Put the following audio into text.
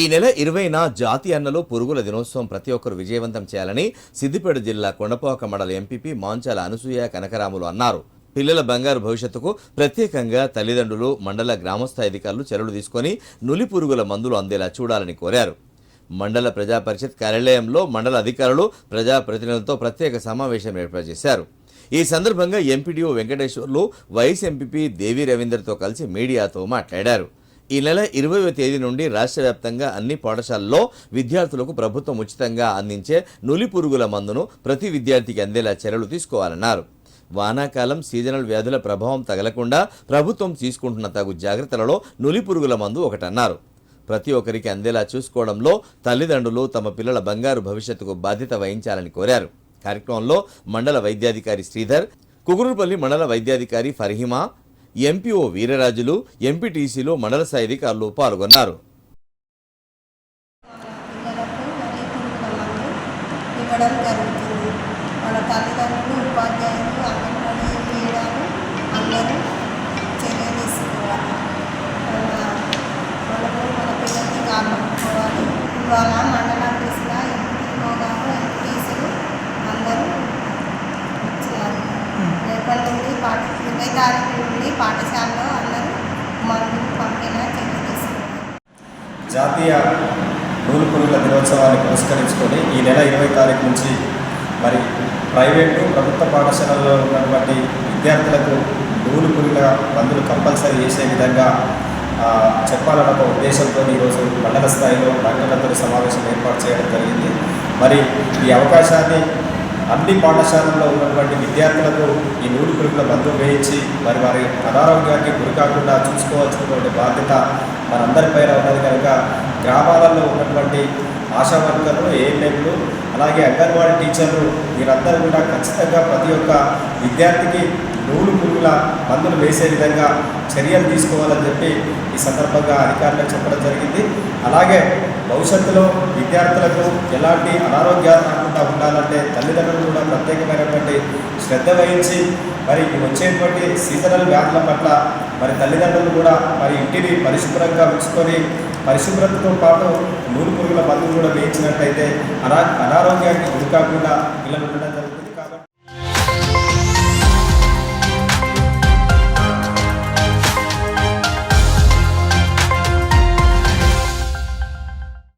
ఈ నెల ఇరవైన జాతి అన్నలో పురుగుల దినోత్సవం ప్రతి ఒక్కరు విజయవంతం చేయాలని సిద్దిపేట జిల్లా కొండపాక మండల ఎంపీపీ మాంచాల అనసూయ కనకరాములు అన్నారు. పిల్లల బంగారు భవిష్యత్తుకు ప్రత్యేకంగా తల్లిదండ్రులు మండల గ్రామస్థాయి అధికారులు చర్యలు తీసుకొని నులి పురుగుల మందులు అందేలా చూడాలని కోరారు. మండల ప్రజా పరిషత్ కార్యాలయంలో మండల అధికారులు ప్రజాప్రతినిధులతో ప్రత్యేక సమావేశం ఏర్పాటు చేశారు. ఈ సందర్భంగా MPDO Venkateswarlu vice MPP Devi రవీందర్తో కలిసి మీడియాతో మాట్లాడారు. ఈ నెల ఇరవై తేదీ నుండి రాష్ట్ర వ్యాప్తంగా అన్ని పాఠశాలల్లో విద్యార్థులకు ప్రభుత్వం ఉచితంగా అందించే నులి పురుగుల మందును ప్రతి విద్యార్థికి అందేలా చర్యలు తీసుకోవాలన్నారు. వానాకాలం సీజనల్ వ్యాధుల ప్రభావం తగలకుండా ప్రభుత్వం తీసుకుంటున్న తగు జాగ్రత్తలలో నులి పురుగుల మందు ఒకటన్నారు. ప్రతి ఒక్కరికి అందేలా చూసుకోవడంలో తల్లిదండ్రులు తమ పిల్లల బంగారు భవిష్యత్తుకు బాధ్యత వహించాలని కోరారు. కార్యక్రమంలో మండల వైద్యాధికారి శ్రీధర్ కుగురుపల్లి మండల వైద్యాధికారి ఫర్హిమా ఎంపీఓ వీరరాజులు ఎంపీటీసీలో మండల స్థాయి అధికారులు పాల్గొన్నారు. పిల్లలకు మరియు ఇవ్వడం జరుగుతుంది మన తల్లిదండ్రులు ఉపాధ్యాయులు అంగన్వాడీ క్రీడలు అందరూ చర్య తీసుకోవాలి మన మనము మన పిల్లల్ని కాపాడుకోవాలి ఇవాళ మండల ఆఫీసులో ఎంపీఓ గారు ఎంపీటీసీలు అందరూ వచ్చారు రేపటి నుండి పాఠ ఇరవై తారీఖు నుండి పాఠశాలలో అందరూ మందులు పంపిణీ చర్య జాతీయ నూలు పురుగుల దినోత్సవాన్ని పురస్కరించుకొని ఈ నెల ఇరవై తారీఖు నుంచి మరి ప్రైవేటు ప్రభుత్వ పాఠశాలలో ఉన్నటువంటి విద్యార్థులకు నూలు పురుగుల మందులు కంపల్సరీ చేసే విధంగా చెప్పాలన్న ఒక ఉద్దేశంతో ఈరోజు మండల స్థాయిలో డాక్టర్లతో సమావేశం ఏర్పాటు చేయడం జరిగింది. మరి ఈ అవకాశాన్ని అన్ని పాఠశాలల్లో ఉన్నటువంటి విద్యార్థులకు ఈ నూలు పురుగుల మందు వేయించి మరి వారి అనారోగ్యానికి గురి కాకుండా చూసుకోవాల్సినటువంటి బాధ్యత మనందరిపైన ఉన్నది కనుక గ్రామాలలో ఉన్నటువంటి ఆశా వర్కర్లు ఏఎన్ఎంలు అలాగే అంగన్వాడీ టీచర్లు వీరందరూ కూడా ఖచ్చితంగా ప్రతి ఒక్క విద్యార్థికి నూలు పురుగుల మందులు వేసే విధంగా చర్యలు తీసుకోవాలని చెప్పి ఈ సందర్భంగా అధికారులకు చెప్పడం జరిగింది. అలాగే భవిష్యత్తులో విద్యార్థులకు ఎలాంటి అనారోగ్యాలు రాకుండా ఉండాలంటే తల్లిదండ్రులు కూడా ప్రత్యేకమైనటువంటి శ్రద్ధ వహించి మరి వచ్చేటువంటి సీజనల్ వ్యాధుల పట్ల మరి తల్లిదండ్రులు కూడా మరి ఇంటిని పరిశుభ్రంగా ఉంచుకొని పరిశుభ్రతతో పాటు నూలు పురుగుల మందులు కూడా వేయించినట్టయితే అనా అనారోగ్యానికి గురికాకుండా పిల్లలు ఉండడం జరుగుతుంది.